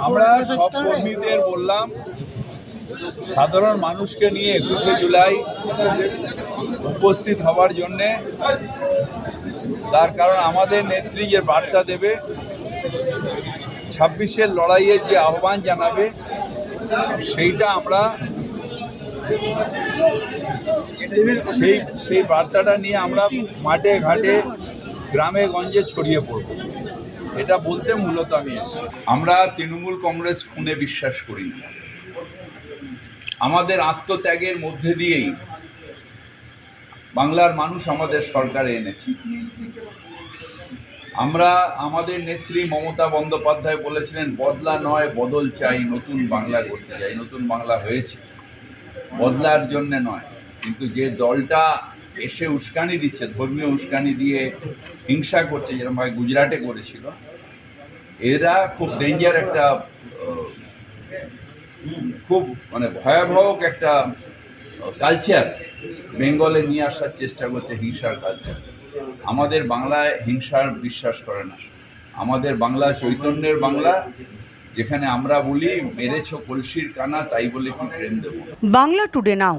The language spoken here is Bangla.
আমরা সব কর্মীদের বললাম সাধারণ মানুষকে নিয়ে একুশে জুলাই উপস্থিত হওয়ার জন্যে তার কারণ আমাদের নেত্রী যে বার্তা দেবে ছাব্বিশের লড়াইয়ের যে আহ্বান জানাবে সেইটা আমরা সেই সেই বার্তাটা নিয়ে আমরা মাঠে ঘাটে গ্রামে গঞ্জে ছড়িয়ে পড়ব। এটা বলতে মূলত আমি এসেছি। আমরা তৃণমূল কংগ্রেস খুনে বিশ্বাস করি আমাদের আত্মত্যাগের মধ্যে দিয়েই বাংলার মানুষ আমাদের সরকারে এনেছে। আমরা আমাদের নেত্রী মমতা বন্দ্যোপাধ্যায় বলেছিলেন, বদলা নয়, বদল চাই, নতুন বাংলা করতে চাই। নতুন বাংলা হয়েছে। বদলার জন্য নয়, কিন্তু যে দলটা এসে উস্কানি দিচ্ছে, ধর্মীয় উস্কানি দিয়ে হিংসা করছে যেরকমভাবে গুজরাটে করেছিল, এরা খুব ডেঞ্জার একটা খুব মানে ভয়াবহ একটা কালচার বেঙ্গলে নিয়ে আসার চেষ্টা করছে হিংসার কালচার আমাদের বাংলায় হিংসার বিশ্বাস করে না। আমাদের বাংলা চৈতন্যের বাংলা, যেখানে আমরা বলি, মেরেছ কলসির কানা, তাই বলে কি প্রেম দেবো? বাংলা টুডে নাও।